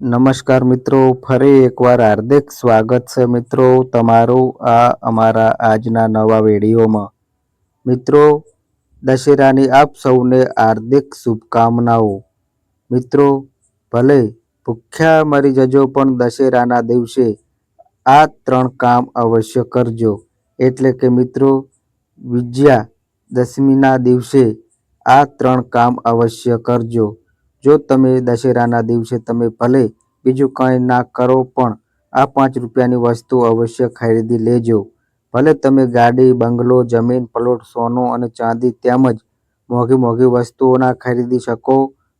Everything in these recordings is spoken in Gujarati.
નમસ્કાર મિત્રો, ફરી એકવાર હાર્દિક સ્વાગત છે મિત્રો તમારું આ અમારા આજના નવા વિડીયોમાં. મિત્રો, દશેરાની આપ સૌને હાર્દિક શુભકામનાઓ. મિત્રો, ભલે ભૂખ્યા મરી જજો, પણ દશેરાના દિવસે આ ત્રણ કામ અવશ્ય કરજો. એટલે કે મિત્રો, વિજયા દશમીના દિવસે આ ત્રણ કામ અવશ્ય કરજો. જો તમે દશેરાના દિવસે તમે ભલે બીજું કંઈ ના કરો, પણ આ પાંચ રૂપિયાની વસ્તુ અવશ્ય ખરીદી લેજો. ભલે તમે ગાડી, બંગલો, જમીન, પ્લોટ, સોનું અને ચાંદી તેમજ મોંઘી મોંઘી વસ્તુઓ ના ખરીદી શકો,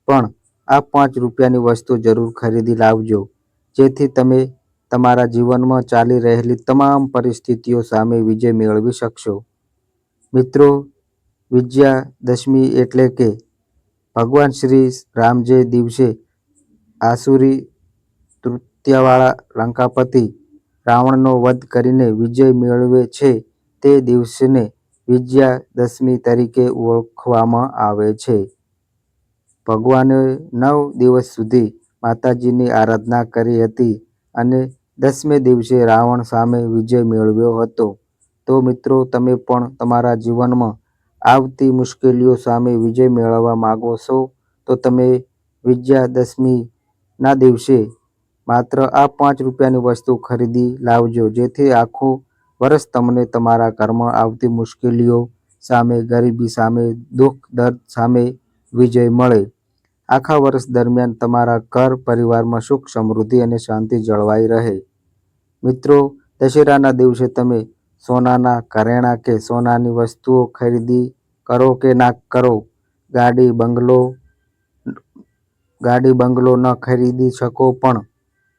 પણ આ પાંચ રૂપિયાની વસ્તુ જરૂર ખરીદી લાવજો. જેથી તમે તમારા જીવનમાં ચાલી રહેલી તમામ પરિસ્થિતિઓ સામે વિજય મેળવી શકશો. મિત્રો વિજયા દશમી એટલે કે ભગવાન શ્રી રામજે દિવસે આસુરી તૃતીયવાળા લંકાપતિ રાવણનો વધ કરીને વિજય મેળવે છે, તે દિવસને વિજયાદશમી તરીકે ઓળખવામાં આવે છે. ભગવાને નવ દિવસ સુધી માતાજીની આરાધના કરી હતી અને દસમે દિવસે રાવણ સામે વિજય મેળવ્યો હતો. તો મિત્રો, તમે પણ તમારા જીવનમાં આવતી મુશ્કેલીઓ સામે વિજય મેળવવા માગો છો, તો તમે વિજયાદશમીના દિવસે માત્ર આ પાંચ રૂપિયાની વસ્તુ ખરીદી લાવજો, જેથી આખું વર્ષ તમને તમારા ઘરમાં આવતી મુશ્કેલીઓ સામે, ગરીબી સામે, દુઃખ, દર્દ સામે વિજય મળે. આખા વર્ષ દરમિયાન તમારા ઘર પરિવારમાં સુખ, સમૃદ્ધિ અને શાંતિ જળવાઈ રહે. મિત્રો, દશેરાના દિવસે તમે સોનાના કરેણા કે સોનાની વસ્તુઓ ખરીદી કરો કે ના કરો? ગાડી, બંગલો ગાડી, બંગલો ન ખરીદી શકો પણ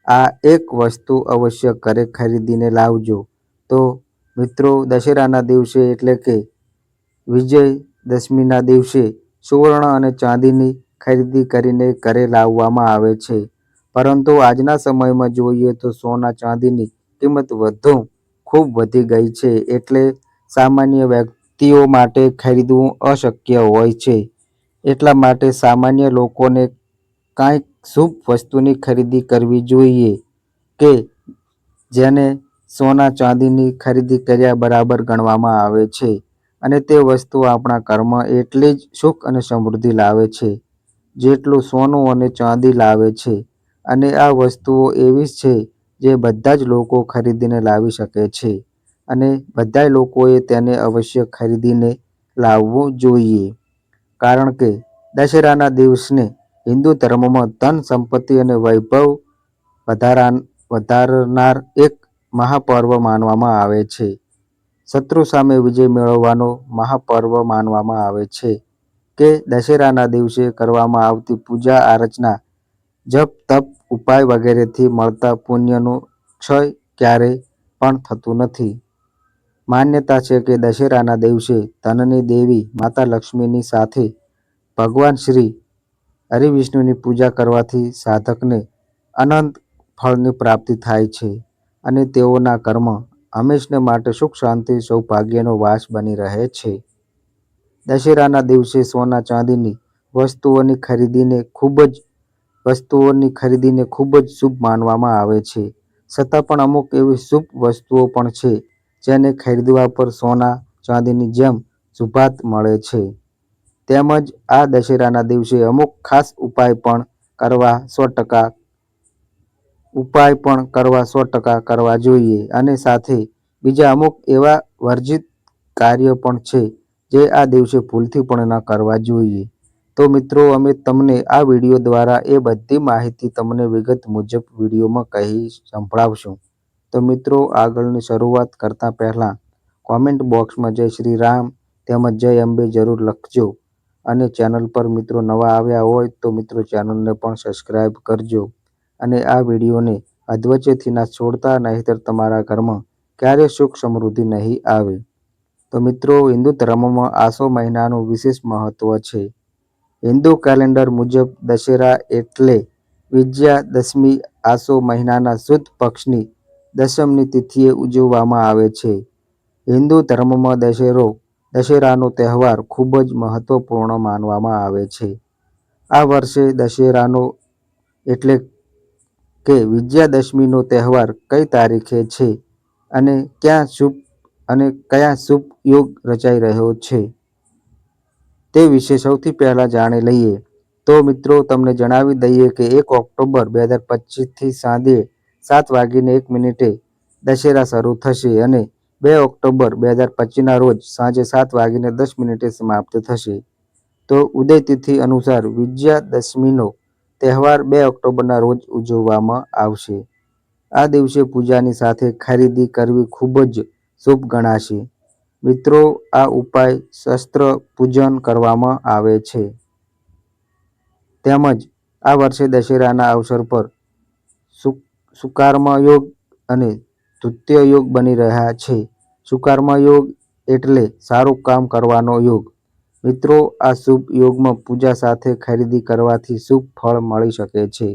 આ એક વસ્તુ અવશ્ય ઘરે ખરીદીને લાવજો. તો મિત્રો, દશેરાના દિવસે એટલે કે વિજય દશમીના દિવસે સુવર્ણ અને ચાંદીની ખરીદી કરીને ઘરે લાવવામાં આવે છે. પરંતુ આજના સમયમાં જોઈએ તો સોના ચાંદીની કિંમત વધુ, ખૂબ વધી ગઈ છે. એટલે સામાન્ય વ્યક્તિઓ માટે ખરીદવું અશક્ય હોય છે. એટલા માટે સામાન્ય લોકોને કાંઈક શુભ વસ્તુની ખરીદી કરવી જોઈએ કે જેને સોના ચાંદીની ખરીદી કર્યા બરાબર ગણવામાં આવે છે. અને તે વસ્તુ આપણા કર્મ એટલી જ સુખ અને સમૃદ્ધિ લાવે છે, જેટલું સોનું અને ચાંદી લાવે છે. અને આ વસ્તુઓ એવી છે જે બધા જ લોકો ખરીદીને લાવી શકે છે. અને બધા લોકોએ તેને અવશ્ય ખરીદીને લાવવું જોઈએ. કારણ કે દશેરાના દિવસને હિન્દુ ધર્મમાં ધન, સંપત્તિ અને વૈભવ વધારા વધારનાર એક મહાપર્વ માનવામાં આવે છે. શત્રુ સામે વિજય મેળવવાનો મહાપર્વ માનવામાં આવે છે કે દશેરાના દિવસે કરવામાં આવતી પૂજા, આરચના, જપ, તપ, ઉપાય વગેરેથી મળતા પુણ્યનો ક્ષય ક્યારેય પણ થતું નથી. માન્યતા છે કે દશેરાના દિવસે ધનની દેવી માતા લક્ષ્મીની સાથે ભગવાન શ્રી હરિવિષ્ણુની પૂજા કરવાથી સાધકને અનંત ફળની પ્રાપ્તિ થાય છે અને તેઓના કર્મ હંમેશને માટે સુખ, શાંતિ, સૌભાગ્યનો વાસ બની રહે છે. દશેરાના દિવસે સોના ચાંદીની વસ્તુઓની ખરીદીને ખૂબ જ, વસ્તુઓની ખરીદીને ખૂબ જ શુભ માનવામાં આવે છે. છતાં પણ અમુક એવી શુભ વસ્તુઓ પણ છે જેને ખરીદવા પર સોના, ચાંદીની જેમ શુભાત મળે છે. તેમજ આ દશેરાના દિવસે અમુક ખાસ ઉપાય પણ કરવા સો ટકા, ઉપાય પણ કરવા સો ટકા કરવા જોઈએ. અને સાથે બીજા અમુક એવા વર્જિત કાર્ય પણ છે જે આ દિવસે ભૂલથી પણ ન કરવા જોઈએ. તો મિત્રો, અમે તમને આ વીડિયો દ્વારા એ બધી માહિતી તમને વિગત મુજબ વિડીયોમાં કહી સંભળાવશું. તો મિત્રો, આગળની શરૂઆત કરતાં પહેલાં કોમેન્ટ બોક્સમાં જય શ્રી રામ, તેમજ જય અંબે જરૂર લખજો. અને ચેનલ પર મિત્રો નવા આવ્યા હોય તો મિત્રો ચેનલને પણ સબસ્ક્રાઈબ કરજો. અને આ વિડીયોને અધવચ્ચેથી ના છોડતા નહીંતર તમારા ઘરમાં ક્યારે સુખ સમૃદ્ધિ નહીં આવે. તો મિત્રો, હિન્દુ ધર્મમાં આસો મહિનાનું વિશેષ મહત્વ છે. હિન્દુ કેલેન્ડર મુજબ દશેરા એટલે વિજયા દશમી આસો મહિનાના સુદ પક્ષની દશમની તિથિએ ઉજવવામાં આવે છે. હિન્દુ ધર્મમાં દશેરો, દશેરાનો તહેવાર ખૂબ જ મહત્વપૂર્ણ માનવામાં આવે છે. આ વર્ષે દશેરાનો એટલે કે વિજયાદશમીનો તહેવાર કઈ તારીખે છે અને ક્યાં શુભ અને કયા શુભ યોગ રચાઈ રહ્યો છે તે વિશે સૌથી પહેલાં જાણી લઈએ. તો મિત્રો, તમને જણાવી દઈએ કે એક ઓક્ટોબર બે હજાર પચીસથી સાંજે સાત વાગીને એક મિનિટે દશેરા શરૂ થશે અને બે ઓક્ટોબર બે હજાર પચીસના રોજ સાંજે સાત વાગીને દસ મિનિટે સમાપ્ત થશે. તો ઉદય તિથિ અનુસાર વિજયાદશમીનો તહેવાર બે ઓક્ટોબરના રોજ ઉજવવામાં આવશે. આ દિવસે પૂજાની સાથે ખરીદી કરવી ખૂબ જ શુભ ગણાશે. મિત્રો, આ ઉપાય શસ્ત્ર પૂજન કરવામાં આવે છે. તેમજ આ વર્ષે દશેરાના અવસર પર સુકાર્મ યોગ અને તૃતીય યોગ બની રહ્યા છે. સુકાર્મ યોગ એટલે સારું કામ કરવાનો યોગ. મિત્રો, આ શુભ યોગમાં પૂજા સાથે ખરીદી કરવાથી શુભ ફળ મળી શકે છે.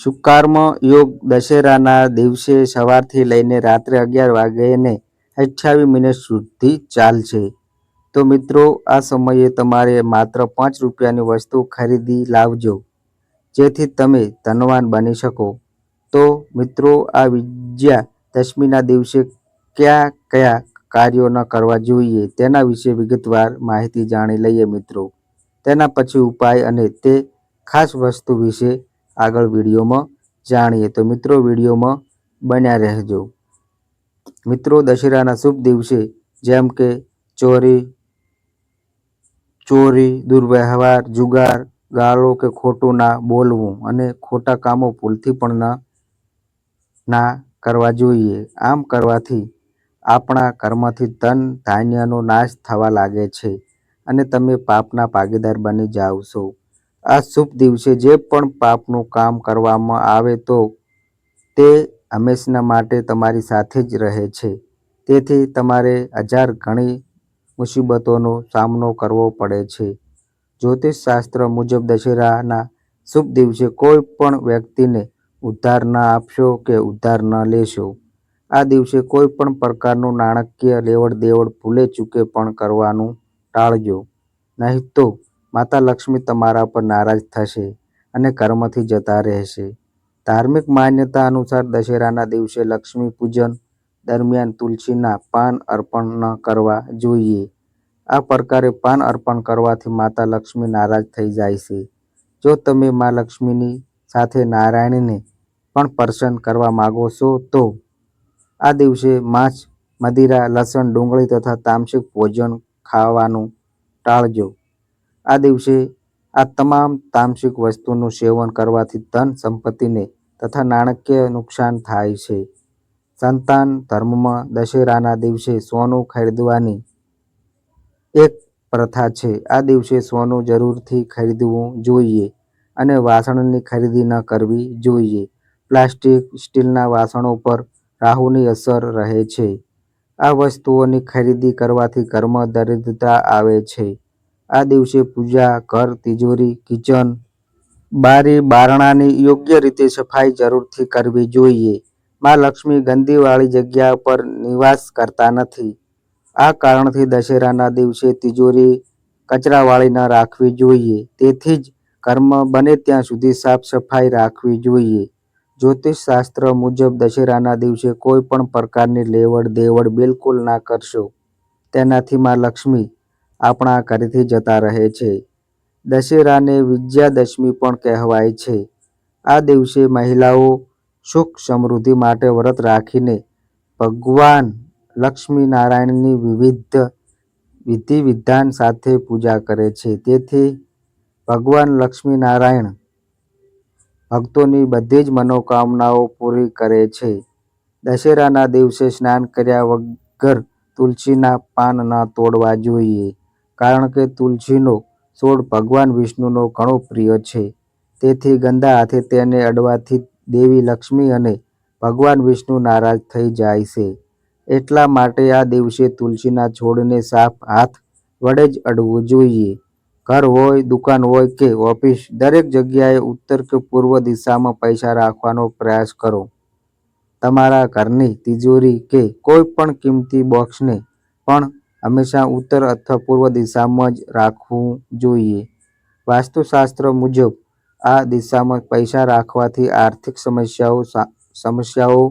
શુકાર્મ યોગ દશેરાના દિવસે સવારથી લઈને રાત્રે અગિયાર વાગ્યેને અઠ્યાવીસ મિનિટ સુધી ચાલશે. તો મિત્રો, આ સમયે તમારે માત્ર પાંચ રૂપિયાની વસ્તુ ખરીદી લાવજો, જેથી તમે ધનવાન બની શકો. તો મિત્રો, આ વિજયા દશમીના દિવસે કયા કયા કાર્યો ન કરવા જોઈએ તેના વિશે વિગતવાર માહિતી જાણી લઈએ મિત્રો. તેના પછી ઉપાય અને તે ખાસ વસ્તુ વિશે આગળ વિડીયોમાં જાણીએ. તો મિત્રો, વિડીયોમાં બન્યા રહેજો. મિત્રો, દશેરાના શુભ દિવસે જેમ કે ચોરી ચોરી, દુર્વ્યવહાર, જુગાર, ગાળો કે ખોટું ના બોલવું અને ખોટા કામો ભૂલથી પણ ના ના કરવા જોઈએ. આમ કરવાથી આપણા કર્મથી ધન ધાન્યનો નાશ થવા લાગે છે અને તમે પાપના ભાગીદાર બની જાઓ છો. આ શુભ દિવસે જે પણ પાપનું કામ કરવામાં આવે તો તે હંમેશના માટે તમારી સાથે જ રહે છે. તેથી તમારે હજાર ઘણી મુસીબતોનો સામનો કરવો પડે છે. જ્યોતિષશાસ્ત્ર મુજબ દશેરાના શુભ દિવસે કોઈ પણ વ્યક્તિને ઉધાર ના આપશો કે ઉધાર ન લેશો? આ દિવસે કોઈ પણ પ્રકારનું નાણાકીય લેવડ દેવડ ભૂલે ચૂકે પણ કરવાનું ટાળજો. નહીં તો માતા લક્ષ્મી તમારા પર નારાજ થશે અને કર્મથી જતા રહેશે. ધાર્મિક માન્યતા અનુસાર દશેરાના દિવસે લક્ષ્મી પૂજન દરમિયાન તુલસીના પાન અર્પણ ન કરવા જોઈએ. આ પ્રકારે પાન અર્પણ કરવાથી માતા લક્ષ્મી નારાજ થઈ જાય છે. જો તમે મા લક્ષ્મીની સાથે નારાયણને પણ પર્સન કરવા માગો છો તો? આ દિવસે માંસ, મદિરા, લસણ, ડુંગળી તથા તામસિક ભોજન ખાવાનું ટાળજો. આ દિવસે આ તમામ તામસિક વસ્તુનું સેવન કરવાથી ધન સંપત્તિને તથા નાણાકીય નુકસાન થાય છે. સંતાન ધર્મમાં દશેરાના દિવસે સોનું ખરીદવાની એક પ્રથા છે. આ દિવસે સોનું જરૂરથી ખરીદવું જોઈએ અને વાસણની ખરીદી ન કરવી જોઈએ. પ્લાસ્ટિક, સ્ટીલના વાસણો પર રાહુની અસર રહે છે. આ વસ્તુઓની ખરીદી કરવાથી ઘરમાં દરિદ્રતા આવે છે. આ દિવસે પૂજા, ઘર, તિજોરી, કિચન, બારી, બારણાની યોગ્ય રીતે સફાઈ જરૂરથી કરવી જોઈએ. માં લક્ષ્મી ગંદીવાળી જગ્યા પર નિવાસ કરતા નથી. આ કારણથી દશેરાના દિવસે તિજોરી કચરાવાળી ન રાખવી જોઈએ. તેથી જ કર્મ બને ત્યાં સુધી સાફ સફાઈ રાખવી જોઈએ. જ્યોતિષ શાસ્ત્ર મુજબ દશેરાના દિવસે કોઈ પણ પ્રકારની લેવડ દેવડ બિલકુલ ના કરશો. તેનાથી માં લક્ષ્મી આપણા ઘરેથી જતા રહે છે. દશેરાને વિજયાદશમી પણ કહેવાય છે. આ દિવસે મહિલાઓ સુખ સમૃદ્ધિ માટે વ્રત રાખીને ભગવાન લક્ષ્મી નારાયણની વિવિધ વિધિ વિધાન સાથે પૂજા કરે છે. તેથી ભગવાન લક્ષ્મી નારાયણ ભક્તોની બધી જ મનોકામનાઓ પૂરી કરે છે. દશેરાના દિવસે સ્નાન કર્યા વગર તુલસીના પાન ન તોડવા જોઈએ, કારણ કે તુલસીનો છોડ ભગવાન વિષ્ણુનો ઘણો પ્રિય છે. તેથી ગંદા હાથે તેને અડવાથી દેવી લક્ષ્મી અને ભગવાન વિષ્ણુ નારાજ થઈ જાય છે. એટલા માટે આ દિવસે તુલસીના છોડને સાફ હાથ વડે જ અડવું જોઈએ. ઘર હોય, દુકાન હોય કે ઓફિસ, દરેક જગ્યાએ ઉત્તર કે પૂર્વ દિશામાં પૈસા રાખવાનો પ્રયાસ કરો. તમારા ઘરની તિજોરી કે કોઈ પણ કિંમતી બોક્સને પણ હંમેશા ઉત્તર અથવા પૂર્વ દિશામાં જ રાખવું જોઈએ. વાસ્તુશાસ્ત્ર મુજબ, આ દિશામાં પૈસા રાખવાથી આર્થિક સમસ્યાઓ સમસ્યાઓ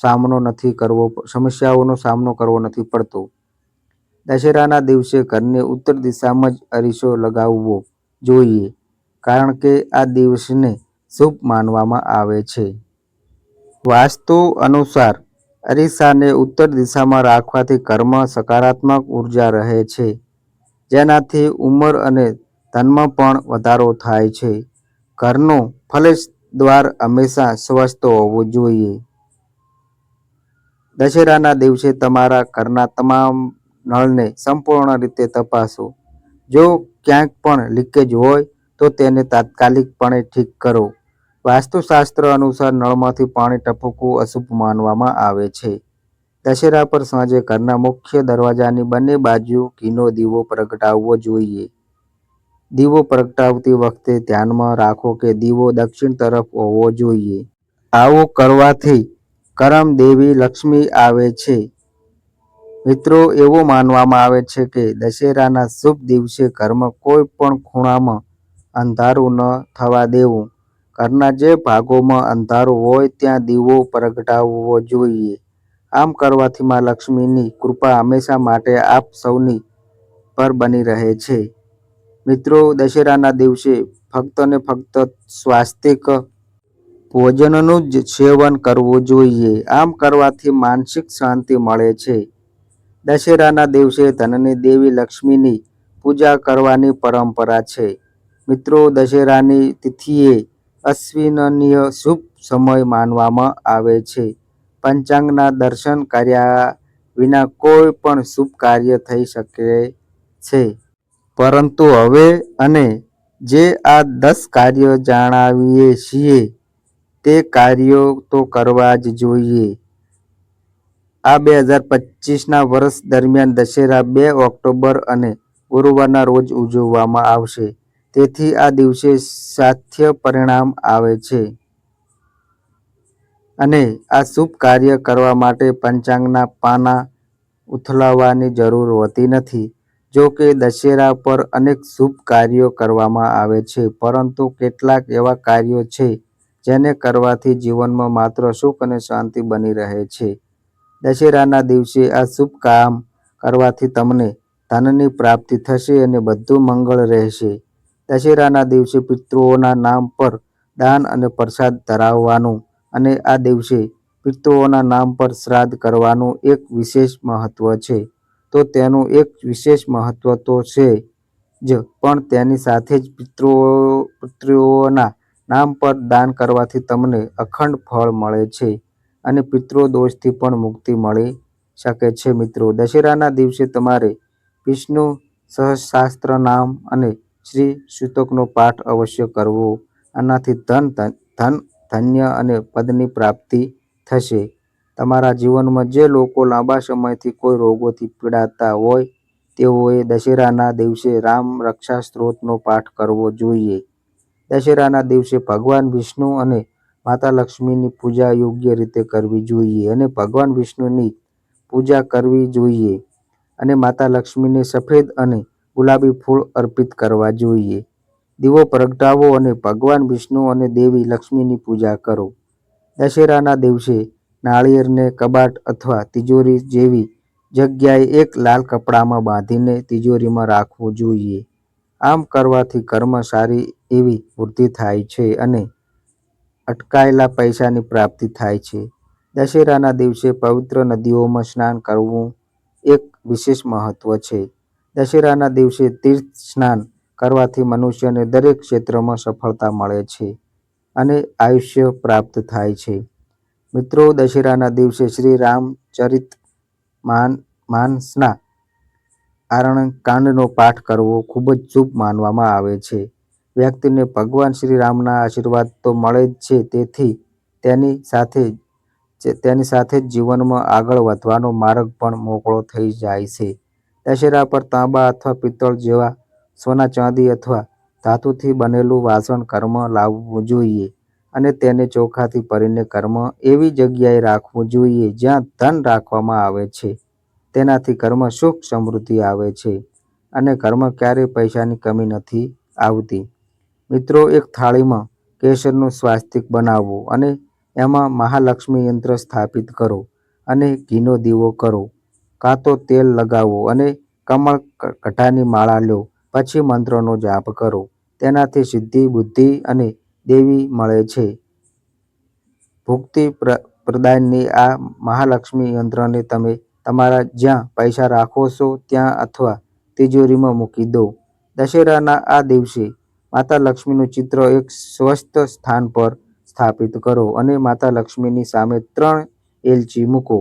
સામનો નથી કરવો, સમસ્યાઓનો સામનો કરવો નથી પડતો. દશેરાના દિવસે ઘરને ઉત્તર દિશામાં જ અરીસો લગાવવો જોઈએ, કારણ કે આ દિવસને શુભ માનવામાં આવે છે. વાસ્તુ અનુસાર, અરીસાને ઉત્તર દિશામાં રાખવાથી ઘરમાં સકારાત્મક ઊર્જા રહે છે, જેનાથી ઉંમર અને ધનમાં પણ વધારો થાય છે. ઘરનું ફલેશ દ્વાર હંમેશા સ્વસ્થ હોવું જોઈએ. દશેરાના દિવસે તમારા ઘરના તમામ નળને સંપૂર્ણ રીતે તપાસો. જો ક્યાંક પણ લીકેજ હોય, તો તેને તાત્કાલિકપણે ઠીક કરો. વાસ્તુશાસ્ત્ર અનુસાર નળમાંથી પાણી ટપકવું અશુભ માનવામાં આવે છે. દશેરા પર સાંજે ઘરના મુખ્ય દરવાજાની બંને બાજુ ઘીનો દીવો પ્રગટાવવો જોઈએ. દીવો પ્રગટાવતી વખતે ધ્યાનમાં રાખો કે દીવો દક્ષિણ તરફ હોવો જોઈએ. આવું કરવાથી કરમ દેવી લક્ષ્મી આવે છે. મિત્રો, એવું માનવામાં આવે છે કે દશેરાના શુભ દિવસે ઘરમાં કોઈ પણ ખૂણામાં અંધારું ન થવા દેવું. ઘરના જે ભાગોમાં અંધારું હોય ત્યાં દીવો પ્રગટાવવો જોઈએ. આમ કરવાથી માં લક્ષ્મીની કૃપા હંમેશા માટે આપ સૌની પર બની રહે છે. મિત્રો, દશેરાના દિવસે ફક્ત ને ફક્ત સ્વાસ્તિક ભોજનનું જ સેવન કરવું જોઈએ. આમ કરવાથી માનસિક શાંતિ મળે છે. દશેરાના દિવસે ધનની દેવી લક્ષ્મીની પૂજા કરવાની પરંપરા છે. મિત્રો, દશેરાની તિથિએ અશ્વિનનીય શુભ સમય માનવામાં આવે છે. પંચાંગના દર્શન કર્યા વિના કોઈ પણ શુભ કાર્ય થઈ શકે છે. પરંતુ હવે અને જે આ દસ કાર્ય જણાવીએ છીએ, તે કાર્યો તો કરવા જ જોઈએ. આ બે હજાર પચીસના વર્ષ દરમિયાન દશેરા બે ઓક્ટોબર અને ગુરુવારના રોજ ઉજવવામાં આવશે. તેથી આ દિવસે સાથ્ય પરિણામ આવે છે. અને આ શુભ કાર્ય કરવા માટે પંચાંગના પાના ઉથલાવવાની જરૂર હોતી નથી. જો કે દશેરા પર અનેક શુભ કાર્યો કરવામાં આવે છે, પરંતુ કેટલાક એવા કાર્યો છે જેને કરવાથી જીવનમાં માત્ર સુખ અને શાંતિ બની રહે છે. દશેરાના દિવસે આ શુભ કામ કરવાથી તમને ધનની પ્રાપ્તિ થશે અને બધું મંગળ રહેશે. દશેરાના દિવસે પિતૃઓના નામ પર દાન અને પ્રસાદ ધરાવવાનું અને આ દિવસે પિતૃઓના નામ પર શ્રાદ્ધ કરવાનું એક વિશેષ મહત્વ છે. તો તેનું એક વિશેષ મહત્વ તો છે જ, પણ તેની સાથે જ પિતૃઓ, પિતૃઓના નામ પર દાન કરવાથી તમને અખંડ ફળ મળે છે. અને પિતૃ દોષથી પણ મુક્તિ મળી શકે છે, મિત્રો. દશેરાના દિવસે તમારે વિષ્ણુ સહસ્ત્ર નામ અને શ્રી સૂતકનો પાઠ અવશ્ય કરવો. આનાથી ધન ધન, ધન્ય અને પદની પ્રાપ્તિ થશે. તમારા જીવનમાં જે લોકો લાંબા સમયથી કોઈ રોગોથી પીડાતા હોય, તેઓએ દશેરાના દિવસે રામ રક્ષા સ્ત્રોતનો પાઠ કરવો જોઈએ. દશેરાના દિવસે ભગવાન વિષ્ણુ અને માતા લક્ષ્મીની પૂજા યોગ્ય રીતે કરવી જોઈએ અને ભગવાન વિષ્ણુની પૂજા કરવી જોઈએ અને માતા લક્ષ્મીને સફેદ અને ગુલાબી ફૂલ અર્પિત કરવા જોઈએ. દીવો પ્રગટાવો અને ભગવાન વિષ્ણુ અને દેવી લક્ષ્મીની પૂજા કરો. દશેરાના દિવસે નાળિયેરને કબાટ અથવા તિજોરી જેવી જગ્યાએ એક લાલ કપડામાં બાંધીને તિજોરીમાં રાખવું જોઈએ. આમ કરવાથી કર્મ સારી એવી વૃદ્ધિ થાય છે અને અટકાયેલા પૈસાની પ્રાપ્તિ થાય છે. દશેરાના દિવસે પવિત્ર નદીઓમાં સ્નાન કરવું એક વિશેષ મહત્વ છે. દશેરાના દિવસે તીર્થ સ્નાન કરવાથી મનુષ્યને દરેક ક્ષેત્રમાં સફળતા મળે છે અને આયુષ્ય પ્રાપ્ત થાય છે. મિત્રો, દશેરાના દિવસે શ્રી રામચરિત માન, માનસના આરણ્યકાંડનો પાઠ કરવો ખૂબ જ શુભ માનવામાં આવે છે. વ્યક્તિને ભગવાન શ્રી રામના આશીર્વાદ તો મળે જ છે, તેથી તેની સાથે તેની સાથે જ જીવનમાં આગળ વધવાનો માર્ગ પણ મોકળો થઈ જાય છે. દશેરા પર તાંબા અથવા પિત્તળ જેવા સોના ચાંદી અથવા ધાતુથી બનેલું વાસણ કર્મ લાવવું જોઈએ અને તેને ચોખાથી ભરીને કર્મ એવી જગ્યાએ રાખવું જોઈએ જ્યાં ધન રાખવામાં આવે છે. તેનાથી કર્મ સુખ સમૃદ્ધિ આવે છે અને કર્મ ક્યારેય પૈસાની કમી નથી આવતી. મિત્રો, એક થાળીમાં કેસરનું સ્વાસ્તિક બનાવો અને એમાં મહાલક્ષ્મી યંત્ર સ્થાપિત કરો અને ઘીનો દીવો કરો. કાં તો તેલ લગાવો અને કમળ ક- કઠાની માળા લો. પછી મંત્રનો જાપ કરો. તેનાથી સિદ્ધિ, બુદ્ધિ અને દેવી મળે છે. ભુક્તિ પ્ર, પ્રદાનની આ મહાલક્ષ્મી યંત્રને તમે તમારા જ્યાં પૈસા રાખો છો, ત્યાં અથવા તિજોરીમાં મૂકી દો. દશેરાના આ દિવસે માતા લક્ષ્મીનું ચિત્ર એક સ્વસ્થ સ્થાન પર સ્થાપિત કરો અને માતા લક્ષ્મીની સામે ત્રણ એલચી મૂકો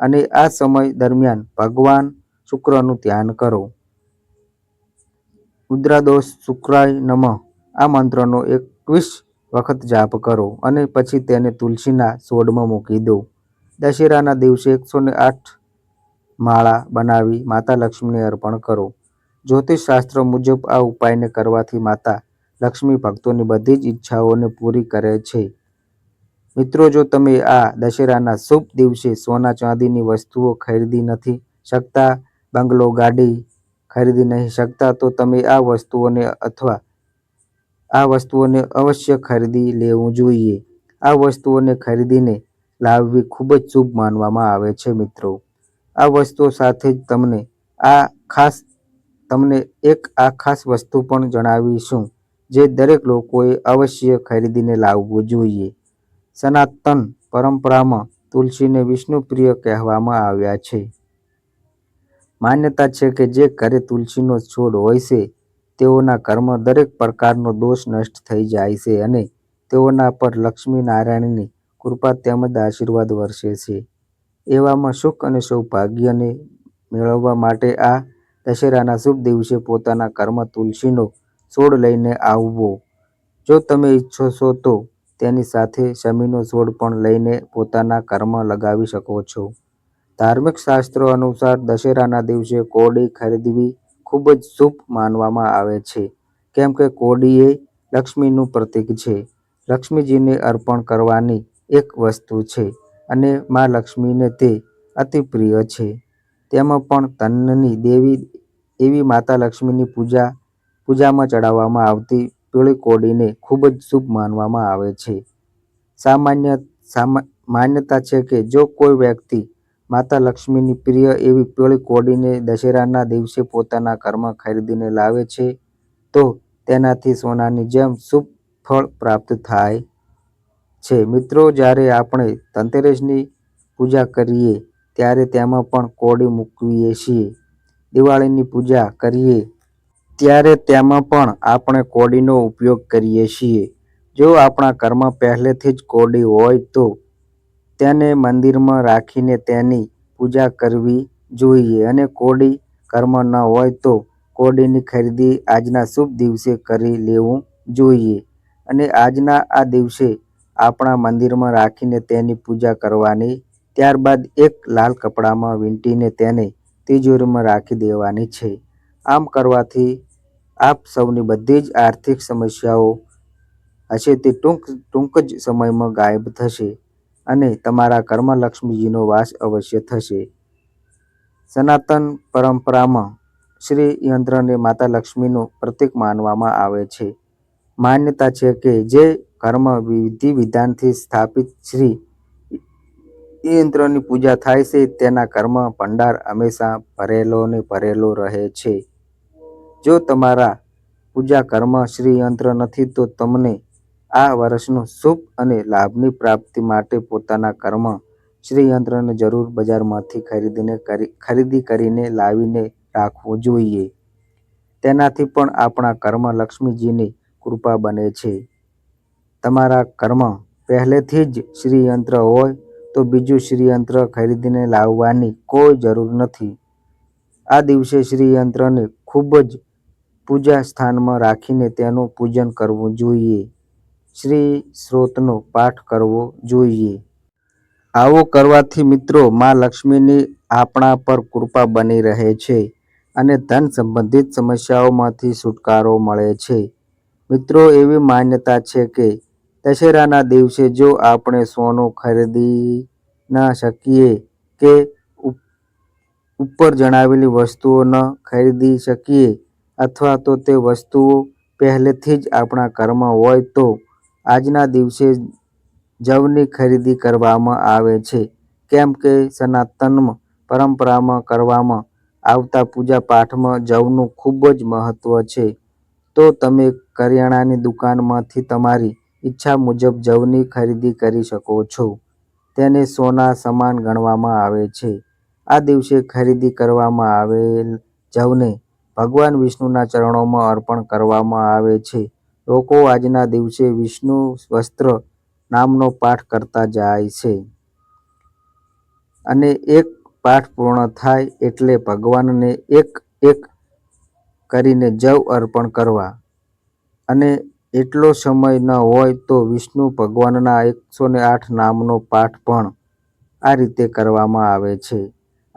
અને આ સમય દરમિયાન ભગવાન શુક્રનું ધ્યાન કરો. ઉદ્રાદોષ શુક્રાય નમઃ. આ મંત્રનો એકવીસ વખત જાપ કરો અને પછી તેને તુલસીના સોડમાં મૂકી દો. દશેરાના દિવસે એકસો ને આઠ માળા બનાવી માતા લક્ષ્મીને અર્પણ કરો. જ્યોતિષશાસ્ત્ર મુજબ આ ઉપાયને કરવાથી માતા લક્ષ્મી ભક્તોની બધી જ ઈચ્છાઓને પૂરી કરે છે. મિત્રો, જો તમે આ દશેરાના શુભ દિવસે સોના ચાંદીની વસ્તુઓ ખરીદી નથી શકતા, બંગલો, ગાડી ખરીદી નહીં શકતા, તો તમે આ વસ્તુઓને અથવા આ વસ્તુઓને અવશ્ય ખરીદી લેવું જોઈએ. આ વસ્તુઓને ખરીદીને લાવવી ખૂબ જ શુભ માનવામાં આવે છે, મિત્રો. આ વસ્તુઓ સાથે જ તમને આ ખાસ, તમને એક આ ખાસ વસ્તુ પણ જણાવીશું. જે દરેક લોકોએ અવશ્ય ખરીદીને લાવવું જોઈએ. સનાતન પરંપરામાં તુલસીને વિષ્ણુપ્રિય કહેવામાં આવ્યા છે. માન્યતા છે કે જે ઘરે તુલસીનો છોડ હોય છે, તેઓના કર્મ દરેક પ્રકારનો દોષ નષ્ટ થઈ જાય છે અને તેઓના પર લક્ષ્મી નારાયણની કૃપા તેમજ આશીર્વાદ વરસે છે. એવામાં સુખ અને સૌભાગ્યને મેળવવા માટે આ દશેરાના શુભ દિવસે પોતાના કર્મ તુલસીનો છોડ લઈને આવવો. જો તમે ઈચ્છો છો તો તેની સાથે શમીનો છોડ પણ લઈને પોતાના ઘરમાં લગાવી શકો છો. ધાર્મિક શાસ્ત્રો અનુસાર દશેરાના દિવસે કોડી ખરીદવી ખૂબ જ શુભ માનવામાં આવે છે. કેમ કે કોડી એ લક્ષ્મીનું પ્રતીક છે. લક્ષ્મીજીને અર્પણ કરવાની એક વસ્તુ છે અને મા લક્ષ્મીને તે અતિ પ્રિય છે. તેમાં પણ ધનની દેવી, એવી માતા લક્ષ્મીની પૂજા પૂજામાં ચડાવવામાં આવતી પીળી કોડીને ખૂબ જ શુભ માનવામાં આવે છે. સામાન્ય, સામા, માન્યતા છે કે જો કોઈ વ્યક્તિ માતા લક્ષ્મીની પ્રિય એવી પીળી કોડીને દશેરાના દિવસે પોતાના ઘરમાં ખરીદીને લાવે છે, તો તેનાથી સોનાની જેમ શુભ ફળ પ્રાપ્ત થાય છે. મિત્રો, જ્યારે આપણે ધનતેરસની પૂજા કરીએ, ત્યારે તેમાં પણ કોડી મૂકવીએ છીએ. દિવાળીની પૂજા કરીએ ત્યારે તેમાં પણ આપણે કોડીનો ઉપયોગ કરીએ છીએ. જો આપણા ઘરમાં પહેલેથી જ કોડી હોય તો તેને મંદિરમાં રાખીને તેની પૂજા કરવી જોઈએ અને કોડી ઘરમાં ન હોય તો કોડીની ખરીદી આજના શુભ દિવસે કરી લેવું જોઈએ. અને આજના આ દિવસે આપણા મંદિરમાં રાખીને તેની પૂજા કરવાની, ત્યારબાદ એક લાલ કપડામાં વીંટીને તેને તિજોરીમાં રાખી દેવાની છે. આમ કરવાથી આપ સૌની બધી જ આર્થિક સમસ્યાઓ હશે તે ટૂંક ટૂંક જ સમયમાં ગાયબ થશે અને તમારા કર્મલક્ષ્મીજીનો લક્ષ્મીજીનો વાસ અવશ્ય થશે. સનાતન પરંપરામાં શ્રી યંત્રને માતા લક્ષ્મીનું પ્રતીક માનવામાં આવે છે. માન્યતા છે કે જે કર્મ વિધિ વિધાનથી સ્થાપિત શ્રી યંત્રની પૂજા થાય છે તેના કર્મ ભંડાર હંમેશા ભરેલો ને ભરેલો રહે છે. જો તમારા પૂજા કર્મ શ્રી યંત્ર નથી, તો તમને આ વર્ષનું શુભ અને લાભની પ્રાપ્તિ માટે પોતાના કર્મ શ્રી યંત્રને જરૂર બજારમાંથી ખરીદીને કરી, ખરીદી કરીને લાવીને રાખવું જોઈએ. તેનાથી પણ આપણા કર્મ લક્ષ્મીજીની કૃપા બને છે. તમારા કર્મ પહેલેથી જ શ્રીયંત્ર હોય, તો બીજું શ્રીયંત્ર ખરીદીને લાવવાની કોઈ જરૂર નથી. આ દિવસે શ્રીયંત્રને ખૂબ જ પૂજા સ્થાનમાં રાખીને તેનું પૂજન કરવું જોઈએ. શ્રી સ્ત્રોતનો પાઠ કરવો જોઈએ. આવો કરવાથી મિત્રો, મા લક્ષ્મીની આપણા પર કૃપા બની રહે છે અને ધન સંબંધિત સમસ્યાઓમાંથી છુટકારો મળે છે. મિત્રો, એવી માન્યતા છે કે દશેરાના દિવસે જો આપણે સોનું ખરીદી ન શકીએ કે ઉપ- ઉપર જણાવેલી વસ્તુઓ ન ખરીદી શકીએ અથવા તો તે વસ્તુઓ પહેલેથી જ આપણા ઘરમાં હોય તો આજના દિવસે જવની ખરીદી કરવામાં આવે છે. કેમ કે સનાતન પરંપરામાં કરવામાં આવતા પૂજા પાઠમાં જવનું ખૂબ જ મહત્ત્વ છે. તો તમે કરિયાણાની દુકાનમાંથી તમારી ઈચ્છા મુજબ જવની ખરીદી કરી શકો છો. તેને સોના સમાન ગણવામાં આવે છે. આ દિવસે ખરીદી કરવામાં આવેલ જવને ભગવાન વિષ્ણુના ચરણોમાં અર્પણ કરવામાં આવે છે. લોકો આજના દિવસે વિષ્ણુ વસ્ત્ર નામનો પાઠ કરતા જાય છે. અને એક પાઠ પૂર્ણ થાય એટલે ભગવાનને એક એક કરીને જવ અર્પણ કરવા. અને એટલો સમય ન હોય તો વિષ્ણુ ભગવાનના એકસો ને આઠ નામનો પાઠ પણ આ રીતે કરવામાં આવે છે.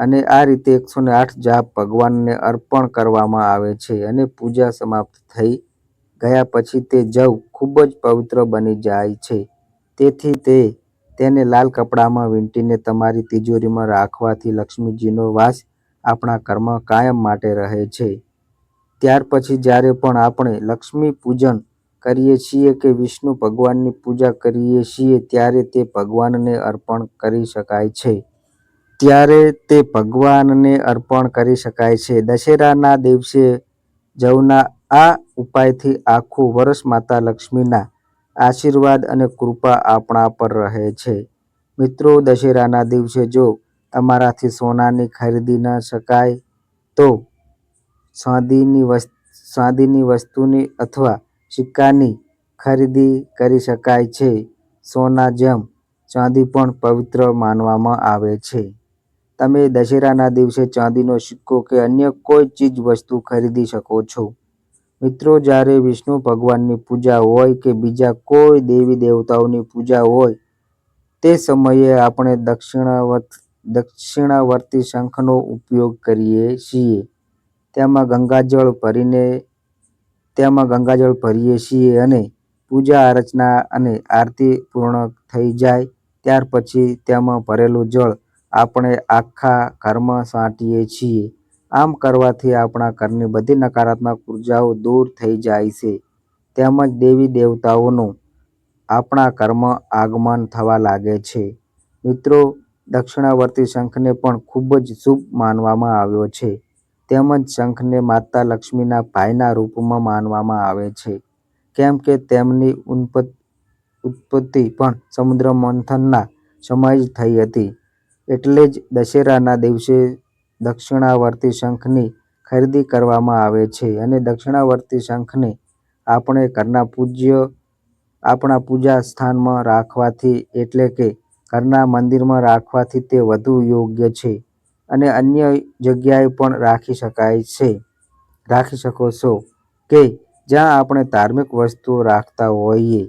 અને આ રીતે એકસો ને આઠ જાપ ભગવાનને અર્પણ કરવામાં આવે છે અને પૂજા સમાપ્ત થઈ ગયા પછી તે જવ ખૂબ જ પવિત્ર બની જાય છે. તેથી તે તેને લાલ કપડામાં વીંટીને તમારી તિજોરીમાં રાખવાથી લક્ષ્મીજીનો વાસ આપણા કર્મ કાયમ માટે રહે છે. ત્યાર પછી જ્યારે પણ આપણે લક્ષ્મી પૂજન કરીએ છીએ કે વિષ્ણુ ભગવાનની પૂજા કરીએ છીએ ત્યારે તે ભગવાનને અર્પણ કરી શકાય છે. ત્યારે તે ભગવાનને અર્પણ કરી શકાય છે. દશેરાના દિવસે જવના આ ઉપાયથી આખું વર્ષ માતા લક્ષ્મીના આશીર્વાદ અને કૃપા આપણા પર રહે છે. મિત્રો, દશેરાના દિવસે જો તમારાથી સોનાની ખરીદી ન શકાય, તો ચાંદીની વસ્તુ ચાંદીની વસ્તુની અથવા સિક્કાની ખરીદી કરી શકાય છે. સોના જેમ ચાંદી પણ પવિત્ર માનવામાં આવે છે. તમે દશેરાના દિવસે ચાંદીનો સિક્કો કે અન્ય કોઈ ચીજ વસ્તુ ખરીદી શકો છો. મિત્રો, જ્યારે વિષ્ણુ ભગવાનની પૂજા હોય કે બીજા કોઈ દેવી દેવતાઓની પૂજા હોય, તે સમયે આપણે દક્ષિણાવર્ત દક્ષિણાવર્તી શંખનો ઉપયોગ કરીએ છીએ. તેમાં ગંગાજળ ભરીને, તેમાં ગંગાજળ ભરીએ છીએ અને પૂજા અર્ચના અને આરતી પૂર્ણ થઈ જાય, ત્યાર પછી તેમાં ભરેલું જળ આપણે આખા ઘરમાં છાંટીએ છીએ. આમ કરવાથી આપણા ઘરની બધી નકારાત્મક ઉર્જાઓ દૂર થઈ જાય છે. તેમજ દેવી દેવતાઓનું આપણા ઘરમાં આગમન થવા લાગે છે. મિત્રો, દક્ષિણાવર્તી શંખને પણ ખૂબ જ શુભ માનવામાં આવ્યો છે. તેમજ શંખને માતા લક્ષ્મીના ભાઈના રૂપમાં માનવામાં આવે છે. કેમ કે તેમની ઉત્પત્તિ પણ સમુદ્ર મંથનના સમયે જ થઈ હતી. એટલે જ દશેરાના દિવસે દક્ષિણાવર્તી શંખની ખરીદી કરવામાં આવે છે અને દક્ષિણાવર્તી શંખને આપણે ઘરના પૂજ્ય, આપણા પૂજા સ્થાનમાં રાખવાથી એટલે કે ઘરના મંદિરમાં રાખવાથી તે વધુ યોગ્ય છે અને અન્ય જગ્યાએ પણ રાખી શકાય છે. રાખી શકો છો કે જ્યાં આપણે ધાર્મિક વસ્તુઓ રાખતા હોઈએ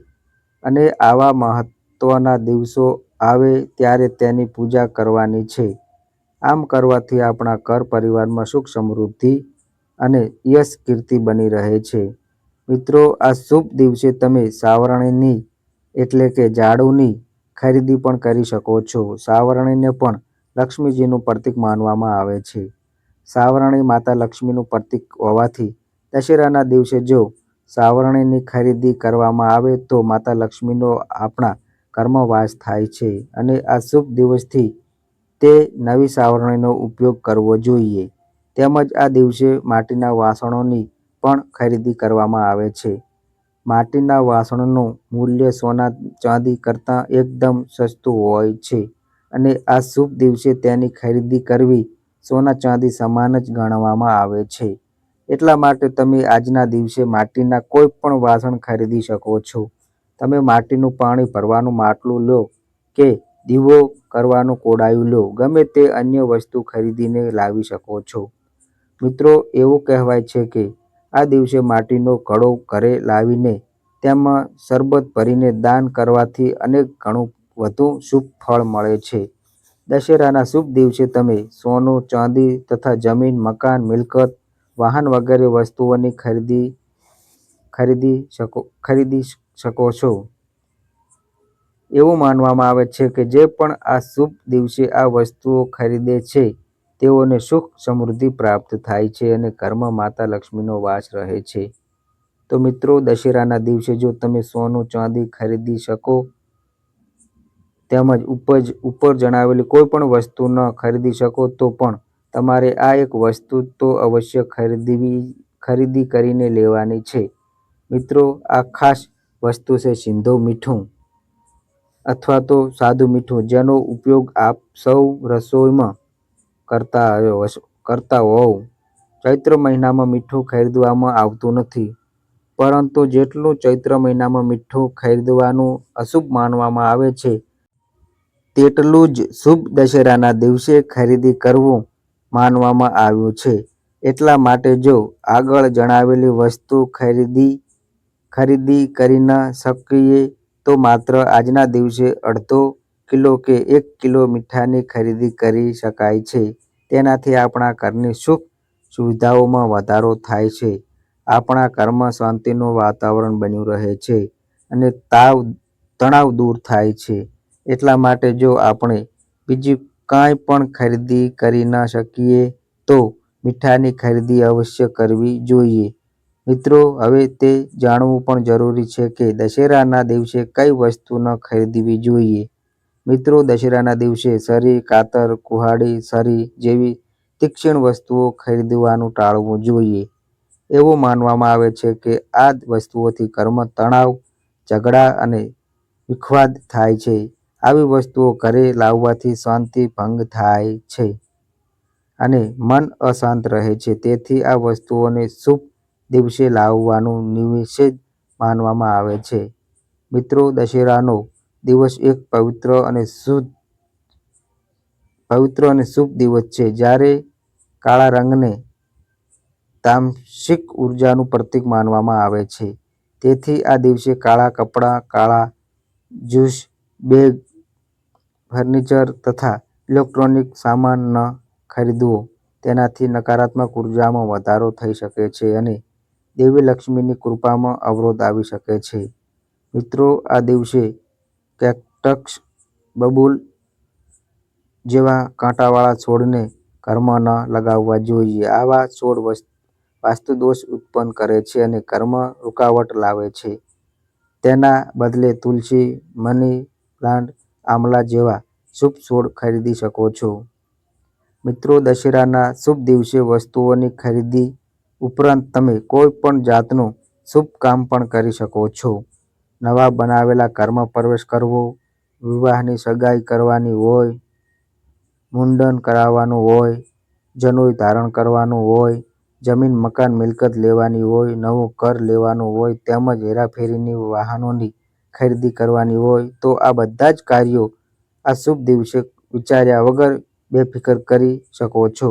અને આવા મહત્ત્વના દિવસો આવે ત્યારે તેની પૂજા કરવાની છે. આમ કરવાથી આપણા ઘર પરિવારમાં સુખ સમૃદ્ધિ અને યશ કીર્તિ બની રહે છે. મિત્રો, આ શુભ દિવસે તમે સાવરણીની એટલે કે ઝાડુની ખરીદી પણ કરી શકો છો. સાવરણીને પણ લક્ષ્મીજીનું પ્રતીક માનવામાં આવે છે. સાવરણી માતા લક્ષ્મીનું પ્રતીક હોવાથી દશેરાના દિવસે જો સાવરણીની ખરીદી કરવામાં આવે તો માતા લક્ષ્મીનો આપણા ઘરમાં વાસ થાય છે અને આ શુભ દિવસથી તે નવી સાવરણીનો ઉપયોગ કરવો જોઈએ. તેમજ આ દિવસે માટીના વાસણોની પણ ખરીદી કરવામાં આવે છે. માટીના વાસણનું મૂલ્ય સોના ચાંદી કરતાં એકદમ સસ્તું હોય છે અને આ શુભ દિવસે તેની ખરીદી કરવી સોના ચાંદી સમાન જ ગણવામાં આવે છે. એટલા માટે તમે આજના દિવસે માટીના કોઈ પણ વાસણ ખરીદી શકો છો. તમે માટીનું પાણી ભરવાનું માટલું લો કે દીવો કરવાનું કોડાયું લો. ગમે તે અન્ય વસ્તુ ખરીદીને લાવી શકો છો. મિત્રો, એવું કહેવાય છે કે આ દિવસે માટીનો ઘડો ઘરે લાવીને તેમાં શરબત ભરીને દાન કરવાથી અનેક ઘણું વધુ શુભ ફળ મળે છે. દશેરાના શુભ દિવસે તમે સોનું, ચાંદી તથા જમીન, મકાન, મિલકત, વાહન વગેરે વસ્તુઓની ખરીદી ખરીદી શકો, ખરીદી શકો છો. એવું માનવામાં આવે છે કે જે પણ આ શુભ દિવસે આ વસ્તુઓ ખરીદે છે, તેઓને સુખ સમૃદ્ધિ પ્રાપ્ત થાય છે અને કર્મ માતા લક્ષ્મીનો વાસ રહે છે. તો મિત્રો, દશેરાના દિવસે જો તમે સોનું ચાંદી ખરીદી શકો, તેમજ ઉપજ ઉપર જણાવેલી કોઈ પણ વસ્તુ ન ખરીદી શકો, તો પણ તમારે આ એક વસ્તુ તો અવશ્ય ખરીદવી, ખરીદી કરીને લેવાની છે. મિત્રો, આ ખાસ વસ્તુ છે સિંધો મીઠું અથવા તો સાદું મીઠું, જેનો ઉપયોગ આપ સૌ રસોઈમાં કરતા આવ્યો કરતા હોવ. ચૈત્ર મહિનામાં મીઠું ખરીદવામાં આવતું નથી, પરંતુ જેટલું ચૈત્ર મહિનામાં મીઠું ખરીદવાનું અશુભ માનવામાં આવે છે, તેટલું જ શુભ દશેરાના દિવસે ખરીદી કરવું માનવામાં આવ્યું છે. એટલા માટે જો આગળ જણાવેલી વસ્તુ ખરીદી ખરીદી કરી ન શકીએ તો માત્ર આજના દિવસે અડધો કિલો કે એક કિલો મીઠાની ખરીદી કરી શકાય છે. તેનાથી આપણા ઘરની સુખ સુવિધાઓમાં વધારો થાય છે. આપણા ઘરમાં શાંતિનું વાતાવરણ બન્યું રહે છે અને તાવ, તણાવ દૂર થાય છે. એટલા માટે જો આપણે બીજી કાંઈ પણ ખરીદી કરી ન શકીએ તો મીઠાની ખરીદી અવશ્ય કરવી જોઈએ. મિત્રો, હવે તે જાણવું પણ જરૂરી છે કે દશેરાના દિવસે કઈ વસ્તુ ન ખરીદવી જોઈએ. મિત્રો, દશેરાના દિવસે સરી કાતર, કુહાડી સરી જેવી તીક્ષ્ણ વસ્તુઓ ખરીદવાનું ટાળવું જોઈએ. એવું માનવામાં આવે છે કે આ વસ્તુઓથી કર્મ તણાવ, ઝઘડા અને વિખવાદ થાય છે. આવી વસ્તુઓ ઘરે લાવવાથી શાંતિ ભંગ થાય છે અને મન અશાંત રહે છે. તેથી આ વસ્તુઓને શુભ દિવસે લાવવાનું નિષેધ માનવામાં આવે છે. મિત્રો, દશેરાનો દિવસ એક પવિત્ર અને શુદ્ધ, પવિત્ર અને શુભ દિવસ છે. જ્યારે કાળા રંગને તામસિક ઉર્જાનું પ્રતીક માનવામાં આવે છે. તેથી આ દિવસે કાળા કપડાં, કાળા જ્યુસ, બેગ, ફર્નિચર તથા ઇલેક્ટ્રોનિક સામાન ન ખરીદવો. તેનાથી નકારાત્મક ઉર્જામાં વધારો થઈ શકે છે અને દેવી લક્ષ્મીની કૃપામાં અવરોધ આવી શકે છે. મિત્રો, આ દિવસે કેક્ટસ બબૂલ જેવા કાંટાવાળા છોડને કર્મમાં ન લગાવવા જોઈએ. આવા છોડ વાસ્તુદોષ ઉત્પન્ન કરે છે અને કર્મ રૂકાવટ લાવે છે. તેના બદલે તુલસી, મની પ્લાન્ટ આમલા જેવા શુભ છોડ ખરીદી શકો છો. મિત્રો, દશેરાના શુભ દિવસે વસ્તુઓની ખરીદી ઉપરાંત તમે કોઈ પણ જાતનું શુભ કામ પણ કરી શકો છો. નવા બનાવેલા ઘરમાં પ્રવેશ કરવો, વિવાહની સગાઈ કરવાની હોય, મુંડન કરાવવાનું હોય, જનોઈ ધારણ કરવાનું હોય, જમીન, મકાન, મિલકત લેવાની હોય, નવું ઘર લેવાનું હોય, તેમજ હેરાફેરીની વાહનોની ખરીદી કરવાની હોય, તો આ બધા જ કાર્યો આ શુભ દિવસે વિચાર્યા વગર બેફિકર કરી શકો છો.